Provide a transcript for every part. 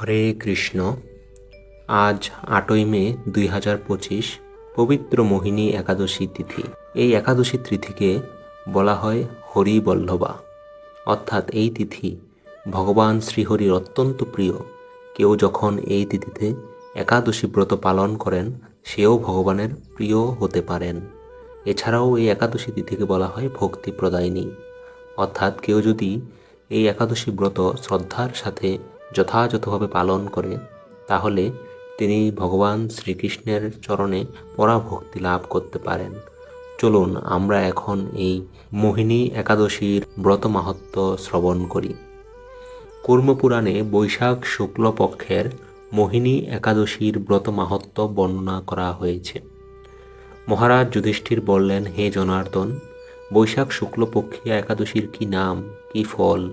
হরে কৃষ্ণ। আজ আটই মে দুই হাজার পঁচিশ, পবিত্র মোহিনী একাদশী তিথি। এই একাদশী তিথিকে বলা হয় হরি বল্লভা। অর্থাৎ এই তিথি ভগবান শ্রীহরির অত্যন্ত প্রিয়। কেউ যখন এই তিথিতে একাদশী ব্রত পালন করেন, সেও ভগবানের প্রিয় হতে পারেন। এছাড়াও এই একাদশী তিথিকে বলা হয় ভক্তি প্রদায়িনী। অর্থাৎ কেউ যদি এই একাদশী ব্রত শ্রদ্ধার সাথে যথাযথভাবে পালন করে তাহলে তিনি ভগবান শ্রীকৃষ্ণের চরণে পরাভক্তি লাভ করতে পারেন। চলুন আমরা এখন এই মোহিনী একাদশীর ব্রত মাহাত্ম্য শ্রবণ করি। কুর্মপুরাণে বৈশাখ শুক্লপক্ষের মোহিনী একাদশীর ব্রত মাহাত্ম্য বর্ণনা করা হয়েছে। মহারাজ যুধিষ্ঠির বললেন, হে জনার্দন, বৈশাখ শুক্লপক্ষিয়া একাদশীর কি নাম, কি ফল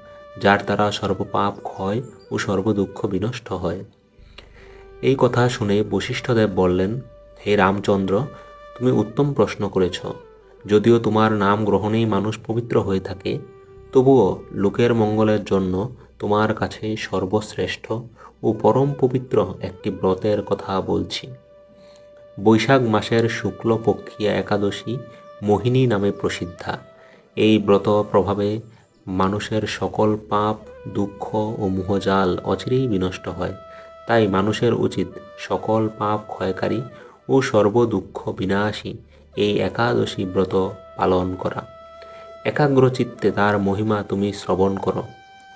যার দ্বারা সর্বপাপ ক্ষয় ও সর্বদুঃখ বিনষ্ট হয়। এই কথা শুনে বশিষ্ঠদেব বললেন, হে রামচন্দ্র, তুমি উত্তম প্রশ্ন করেছ। যদিও তোমার নাম গ্রহণেই মানুষ পবিত্র হয়ে থাকে, তবুও লোকের মঙ্গলের জন্য তোমার কাছে সর্বশ্রেষ্ঠ ও পরম পবিত্র একটি ব্রতের কথা বলছি। বৈশাখ মাসের শুক্লপক্ষিয়া একাদশী মোহিনী নামে প্রসিদ্ধা। এই ব্রত প্রভাবে মানুষের সকল পাপ, দুঃখ ও মোহজাল অচিরেই বিনষ্ট হয়। তাই মানুষের উচিত সকল পাপ ক্ষয়কারী ও সর্বদুঃখ বিনাশী এই একাদশী ব্রত পালন করা। একাগ্রচিত্তে তার মহিমা তুমি শ্রবণ করো।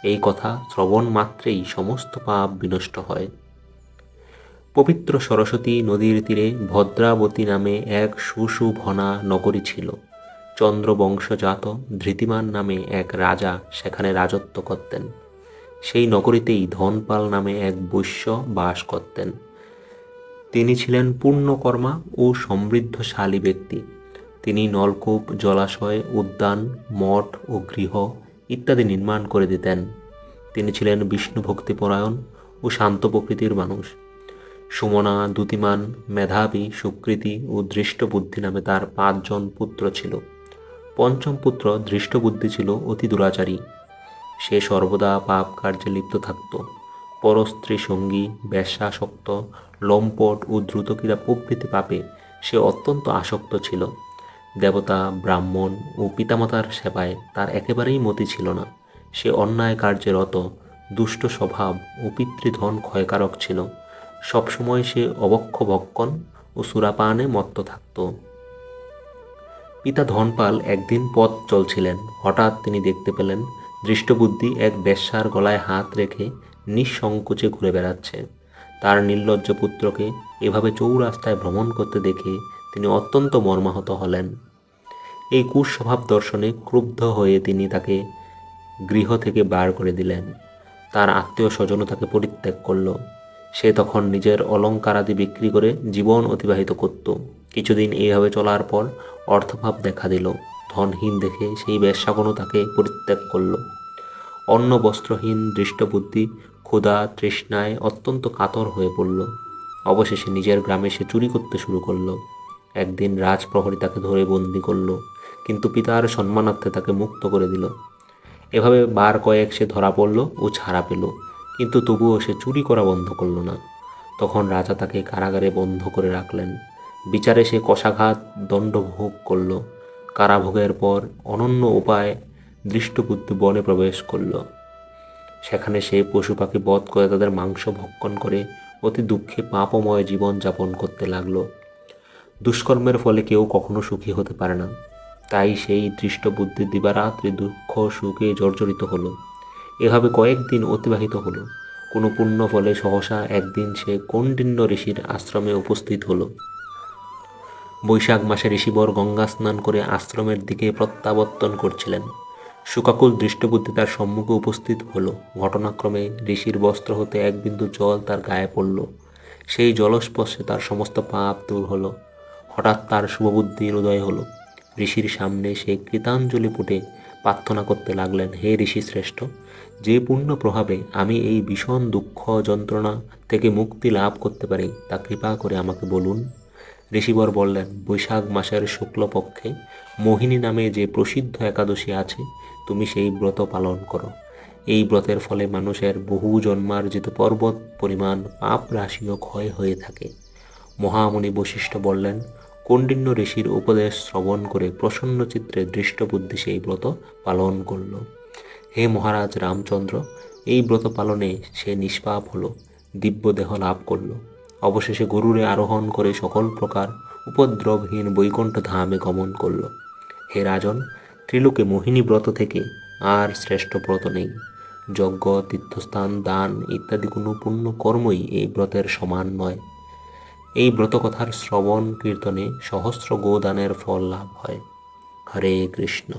এই কথা শ্রবণ মাত্রেই সমস্ত পাপ বিনষ্ট হয়। পবিত্র সরস্বতী নদীর তীরে ভদ্রাবতী নামে এক সুশুভনা নগরী ছিল। চন্দ্রবংশজাত ধৃতিমান নামে এক রাজা সেখানে রাজত্ব করতেন। সেই নগরীতেই ধনপাল নামে এক বৈশ্য বাস করতেন। তিনি ছিলেন পূর্ণকর্মা ও সমৃদ্ধশালী ব্যক্তি। তিনি নলকূপ, জলাশয়, উদ্যান, মঠ ও গৃহ ইত্যাদি নির্মাণ করে দিতেন। তিনি ছিলেন বিষ্ণু ভক্তিপরায়ণ ও শান্ত প্রকৃতির মানুষ। সুমনা দ্যুতিমান মেধাবী, সুকৃতি ও দৃষ্টবুদ্ধি নামে তার পাঁচজন পুত্র ছিল। পঞ্চম পুত্র দৃষ্টবুদ্ধি ছিল অতি দুরাচারী। সে সর্বদা পাপ কার্যে লিপ্ত থাকত। পরস্ত্রী সঙ্গী, বেশ্যাসক্ত, লম্পট ও দ্রুতক্রীড়া প্রভৃতি পাপে সে অত্যন্ত আসক্ত ছিল। দেবতা, ব্রাহ্মণ ও পিতামাতার সেবায় তার একেবারেই মতি ছিল না। সে অন্যায় কার্যে রত, দুষ্ট স্বভাব ও পিতৃধন ক্ষয়কারক ছিল। সবসময় সে অবক্ষ ভক্ষণ ও সুরাপানে মত্ত থাকত। পিতা ধনপাল একদিন পথ চলছিলেন। হঠাৎ তিনি দেখতে পেলেন, দৃষ্টবুদ্ধি এক বেশ্যার গলায় হাত রেখে নিঃসংকোচে ঘুরে বেড়াচ্ছে। তার নির্লজ্জ পুত্রকে এভাবে চৌরাস্তায় ভ্রমণ করতে দেখে তিনি অত্যন্ত মর্মাহত হলেন। এই কুস্বভাব দর্শনে ক্রুব্ধ হয়ে তিনি তাকে গৃহ থেকে বার করে দিলেন। তার আত্মীয় স্বজনও তাকে পরিত্যাগ করল। সে তখন নিজের অলঙ্কারাদি বিক্রি করে জীবন অতিবাহিত করত। কিছুদিন এইভাবে চলার পর অর্থভাব দেখা দিল। ধনহীন দেখে সেই ব্যবসাগণও তাকে পরিত্যাগ করল। অন্ন, বস্ত্রহীন, দৃষ্টবুদ্ধি, ক্ষুধা, তৃষ্ণায় অত্যন্ত কাতর হয়ে পড়ল। অবশেষে নিজের গ্রামে সে চুরি করতে শুরু করল। একদিন রাজপ্রহরী তাকে ধরে বন্দি করল, কিন্তু পিতার সম্মানার্থে তাকে মুক্ত করে দিল। এভাবে বার কয়েক সে ধরা পড়ল ও ছাড়া পেল, কিন্তু তবুও সে চুরি করা বন্ধ করল না। তখন রাজা তাকে কারাগারে বন্ধ করে রাখলেন। বিচারে সে কষাঘাত দণ্ড ভোগ করল। কারাভোগের পর অনন্য উপায় দৃষ্টবুদ্ধি বনে প্রবেশ করল। সেখানে সে পশু পাখি বধ করে তাদের মাংস ভক্ষণ করে অতি দুঃখে পাপময় জীবন যাপন করতে লাগল। দুষ্কর্মের ফলে কেউ কখনো সুখী হতে পারে না। তাই সেই দৃষ্টবুদ্ধি দিবারাত্রি দুঃখ সুখে জর্জরিত হলো। এভাবে কয়েকদিন অতিবাহিত হলো। কোনো পুণ্য ফলে সহসা একদিন সে কৌণ্ডিন্য ঋষির আশ্রমে উপস্থিত হলো। বৈশাখ মাসে ঋষিবর গঙ্গা স্নান করে আশ্রমের দিকে প্রত্যাবর্তন করছিলেন। সুকাকুল দৃষ্টবুদ্ধি তার সম্মুখে উপস্থিত হলো। ঘটনাক্রমে ঋষির বস্ত্র হতে এক বিন্দু জল তার গায়ে পড়ল। সেই জলস্পর্শে তার সমস্ত পাপ দূর হলো। হঠাৎ তার শুভবুদ্ধির উদয় হলো। ঋষির সামনে সে কৃতাঞ্জলি পুটে প্রার্থনা করতে লাগলেন, হে ঋষি শ্রেষ্ঠ, যে পূর্ণ প্রভাবে আমি এই ভীষণ দুঃখ যন্ত্রণা থেকে মুক্তি লাভ করতে পারি, তা কৃপা করে আমাকে বলুন। ঋষিবর বললেন, বৈশাখ মাসের শুক্লপক্ষে মোহিনী নামে যে প্রসিদ্ধ একাদশী আছে, তুমি সেই ব্রত পালন করো। এই ব্রতের ফলে মানুষের বহু জন্মার্জিত পর্বত, পরিমাণ, পাপ রাশিও ক্ষয় হয়ে থাকে। মহামণি বশিষ্ঠ বললেন কৌণ্ডিন্য ঋষির উপদেশ শ্রবণ করে প্রসন্ন চিত্রে দৃষ্টবুদ্ধি সেই ব্রত পালন করল। হে মহারাজ রামচন্দ্র, এই ব্রত পালনে সে নিষ্পাপ হলো দিব্য দেহ লাভ করল। অবশেষে গরুরে আরোহণ করে সকল প্রকার উপদ্রবহীন বৈকুণ্ঠ ধামে গমন করল। হে রাজন, ত্রিলোকে মোহিনী ব্রত থেকে আর শ্রেষ্ঠ ব্রত নেই। যজ্ঞ, তীর্থস্থান, দান ইত্যাদি কোনো পুণ্য কর্মই এই ব্রতের সমান নয়। এই ব্রতকথার শ্রবণ কীর্তনে সহস্র গোদানের ফল লাভ হয়। হরে কৃষ্ণ।